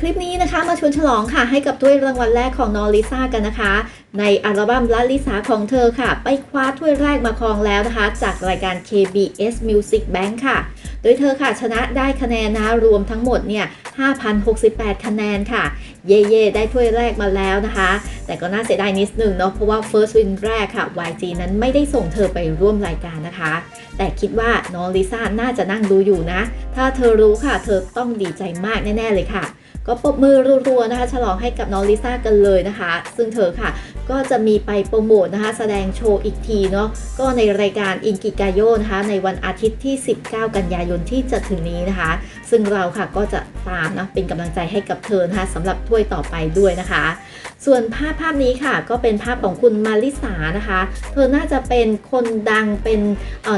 คลิปนี้นะคะมาชวนฉลองค่ะให้กับถ้วยรางวัลแรกของน้องลิซ่ากันนะคะ ในอัลบั้มละลิสาของเธอค่ะ ไปคว้าถ้วยแรกมาครองแล้วนะคะ จากรายการ KBS Music Bank ค่ะ โดยเธอค่ะชนะได้คะแนนนะรวมทั้งหมดเนี่ย 5,068 คะแนนค่ะ เย่เย่ได้ถ้วยแรกมาแล้วนะคะ แต่ก็น่าเสียดายนิดนึงเนาะเพราะว่า First Win แรกค่ะ YG นั้นไม่ได้ส่งเธอไปร่วมรายการนะคะ แต่คิดว่าน้องลิซ่าน่าจะนั่งดูอยู่นะ ถ้าเธอรู้ค่ะ เธอต้องดีใจมากแน่ ๆ เลยค่ะ ก็ปรบมือรัวๆนะคะ ฉลองให้กับน้องลิซ่ากันเลยนะคะ ซึ่งเธอค่ะก็จะมีไปโปรโมทนะคะแสดงโชว์อีกทีเนาะก็ในรายการอินกิกาโยนะคะในวันอาทิตย์ที่ 19 กันยายนที่จะถึงนี้นะคะ ซึ่งเราค่ะก็จะตามนะเป็นกำลังใจให้กับเธอนะคะสำหรับถ้วยต่อไปด้วยนะคะ ส่วนภาพภาพนี้ค่ะ ก็เป็นภาพของคุณมาริสานะคะ เธอน่าจะเป็นคนดังเป็น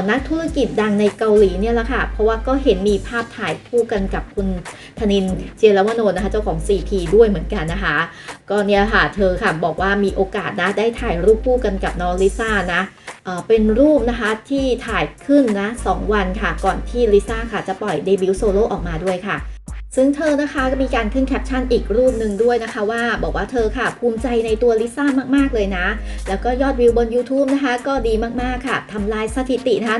นักธุรกิจดังในเกาหลีเนี่ยแหละค่ะ เพราะว่าก็เห็นมีภาพถ่ายคู่กันกับคุณธนินเจรวนนนะคะเจ้าของ 4P ด้วยเหมือนกันนะคะ ก็เนี่ยค่ะเธอค่ะบอกว่ามีโอกาสนะได้ถ่ายรูปคู่กันกับน้องลิซ่านะเอ่อเป็นรูปนะคะที่ถ่ายขึ้นนะ 2 วันค่ะ ก่อนที่ลิซ่าค่ะจะปล่อยเดบิวต์โซโล่ออกมาด้วยค่ะ ซึ่งเธอนะคะก็มีการขึ้นแคปชั่นอีกรูปหนึ่งด้วยนะคะว่าบอกว่าเธอค่ะ ภูมิใจในตัวลิซ่ามากๆเลยนะ แล้วก็ยอดวิวบน YouTube นะคะ ก็ดีมากๆค่ะทำลายสถิตินะคะ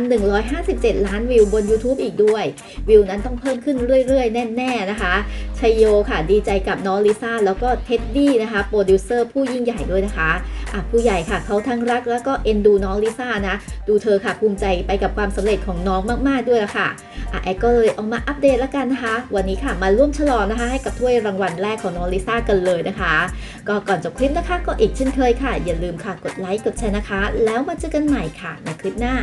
157 ล้านวิวบน YouTube อีกด้วย วิวนั้นต้องเพิ่มขึ้นเรื่อย ๆ แน่ ๆ นะคะชัยโยค่ะ ดีใจกับน้องลิซ่าแล้วก็เท็ดดี้นะคะโปรดิวเซอร์ผู้ยิ่งใหญ่ด้วยนะคะ อะผู้ใหญ่ค่ะเขาทั้งรักแล้วก็เอ็นดูน้องลิซ่านะ ดูเธอค่ะภูมิใจไปกับความสำเร็จของน้องมากๆด้วยละค่ะอะแอก็เลยเอามาอัปเดตแล้วกันนะคะ วันนี้ค่ะมาร่วมฉลองนะคะ ให้กับถ้วยรางวัลแรกของน้องลิซ่ากันเลยนะคะ ก็ก่อนจบคลิปนะคะ ก็อีกเช่นเคยค่ะ อย่าลืมค่ะกดไลค์กดแชร์นะคะ แล้วมาเจอกันใหม่ค่ะในคลิปหน้า